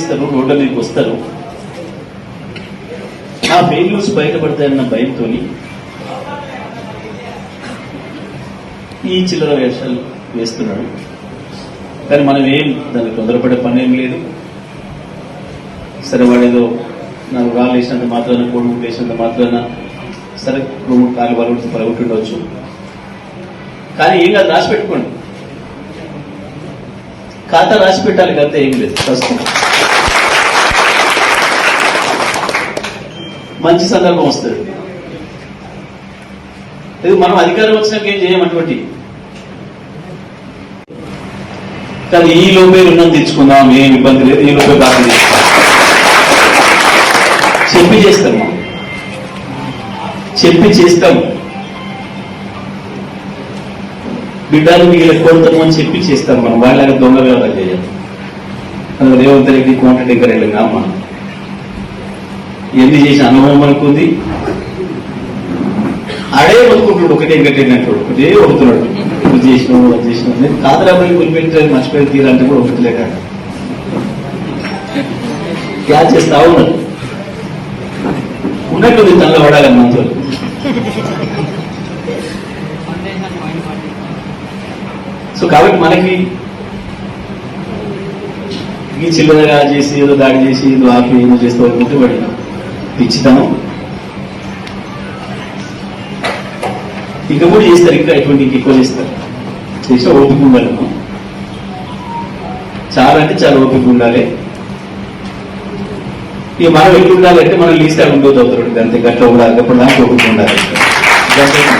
చేస్తారు రోడ్ల మీదకి వస్తారు. ఆ ఫెయిల్యూర్స్ బయటపడతాయన్న భయంతో ఈ చిల్లర వేషాలు వేస్తున్నాడు. కానీ మనం ఏం దానికి తొందరపడే పని ఏం లేదు. సరే వాడేదో నాకు రాళ్ళు వేసినంత మాత్రాన కోడి వేసినంత మాత్రాన సరే రూమ్ కాలు వాళ్ళు పరగొట్టుండవచ్చు కానీ ఏం కాదు రాసి పెట్టుకోండి. ఖాతా రాసి పెట్టాలి కదా ఏం లేదు. ప్రస్తుతం. మంచి సందర్భం వస్తుంది. ఇది మనం అధికారం వచ్చినాక ఏం చేయమటువంటి కానీ ఈ లోపే రుణం తెచ్చుకుందాం ఏం ఇబ్బంది లేదు ఈ లోపే బాగా చెప్పి చేస్తాం మనం. చెప్పి చేస్తాం. బిడ్డలు వీళ్ళ అని చెప్పి చేస్తాం మనం. వాళ్ళకి దొంగ వ్యవహారం చేయాలి అందులో రేవంత్ రెడ్డి కోమటి దగ్గర వెళ్ళింది మనం ఎన్ని చేసిన అనుభవం అనుకుంది? అడే బతుకుంటున్నాడు ఒకటే గట్టినట్టు ఒకటే ఒడుతున్నాడు ఇది చేసినావు అది చేసినావు నేను కాదరాబడి వదిలిపెట్టి మర్చిపోయి తీరాలంటే కూడా ఒకటిలేక క్యా చేస్తా ఉన్నాడు ఉన్నట్టుంది తనలో పడాలి మనతో సో కాబట్టి మనకి ఈ చిల్లరగా చేసి ఏదో దాడి చేసి ఏదో ఆపి ఏదో చేస్తే అనుకుంటే వాడి పిచ్చితనం ఇంకా కూడా చేస్తారు ఇంకా ఎటువంటి ఇంకా ఎక్కువ చేస్తారు. చేస్తే ఓపిక ఉండాలి. చాలా అంటే చాలా ఓపిక ఉండాలి. ఇక మనం ఎట్లా ఉండాలంటే మనం లీస్ట్ ఉండదు అవుతారు అంతే. గట్ల ఉండాలి అప్పుడు దానికి ఓపిక ఉండాలి.